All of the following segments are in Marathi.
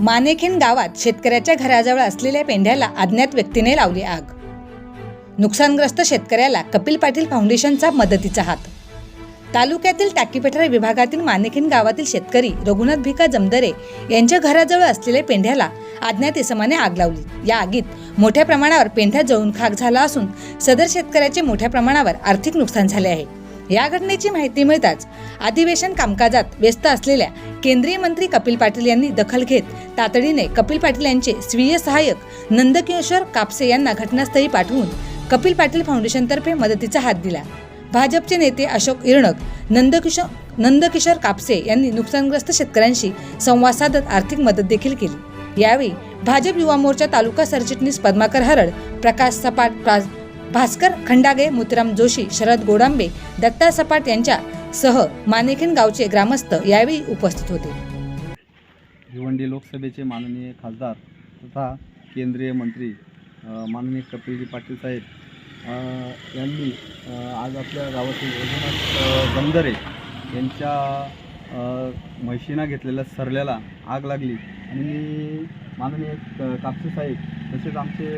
मानेखेन गावात शेतकऱ्याच्या घराजवळ असलेल्या पेंढ्याला अज्ञात व्यक्तीने लावली आग. नुकसानग्रस्त शेतकऱ्याला कपिल पाटील फाउंडेशनचा मदतीचा हात. तालुक्यातील टाकीपेठरा विभागातील मानेखिन गावातील शेतकरी रघुनाथ भिका जमदरे यांच्या घराजवळ असलेल्या पेंढ्याला अज्ञात इसमाने आग लावली. या आगीत मोठ्या प्रमाणावर पेंढ्या जळून खाक झाला असून सदर शेतकऱ्याचे मोठ्या प्रमाणावर आर्थिक नुकसान झाले आहे. या घटनेची माहिती मिळताच अधिवेशन कामकाजात व्यस्त असलेल्या केंद्रीय मंत्री कपिल पाटील यांनी दखल घेत तातडीने कपिल पाटील यांचे स्वीय सहाय्यक नंदकिशोर कापसे यांना घटनास्थळी पाठवून कपिल पाटील फाउंडेशनतर्फे मदतीचा हात दिला. भाजपचे नेते अशोक इरणक नंदकिशोर नंदकिशोर कापसे यांनी नुकसानग्रस्त शेतकऱ्यांशी संवाद साधत आर्थिक मदत देखील केली. यावेळी भाजप युवा मोर्चा तालुका सरचिटणीस पद्माकर हरड प्रकाश सपाट भास्कर खंडागे मुतराम जोशी शरद गोडांबे दत्ता सपाट यांच्या सह मानेखिन गावचे ग्रामस्थ यावेळी उपस्थित होते. भिवंडी लोकसभेचे माननीय खासदार तथा केंद्रीय मंत्री माननीय कपिलजी पाटील साहेब यांनी आज आपल्या गावातील रघुनाथ यांच्या म्हशीना घेतलेल्या सरल्याला आग लागली. आणि माननीय कापसे साहेब तसेच आमचे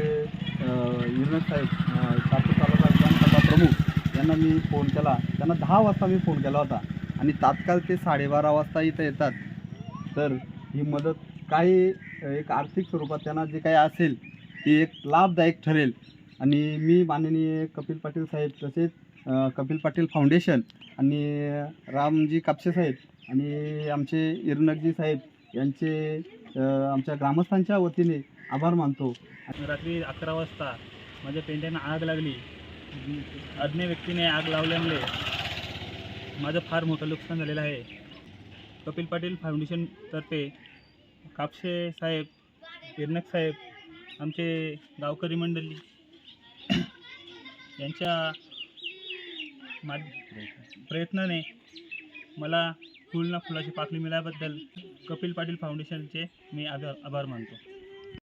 युनस साहेब अ, तालुका विधानसभा प्रमुख यांना मी फोन केला. त्यांना दहा वाजता मी फोन केला होता. आणि तात्काळ ते साडेबारा वाजता इथं येतात. तर ही मदत काही एक आर्थिक स्वरूपात त्यांना जे काही असेल ती एक लाभदायक ठरेल. आणि मी माननीय कपिल पाटील साहेब तसेच कपिल पाटील फाउंडेशन आणि रामजी कापसे साहेब आणि आमचे इरनकजी साहेब यांचे आमच्या ग्रामस्थांच्या वतीने आभार मानतो. रात्री अकरा वाजता माझ्या पेंढ्यांना आग लागली. अज्ञ व्यक्तीने आग लावल्यामुळे माझं फार मोठं नुकसान झालेलं आहे. कपिल पाटील फाउंडेशनतर्फे कापसे साहेब इरनक साहेब आमचे गावकरी मंडळी यांच्या मा प्रयत्नाने मला फुल ना फुलाची पाकळी मिळाल्याबद्दल कपिल पाटील फाउंडेशनचे मी आभार आभार मानतो.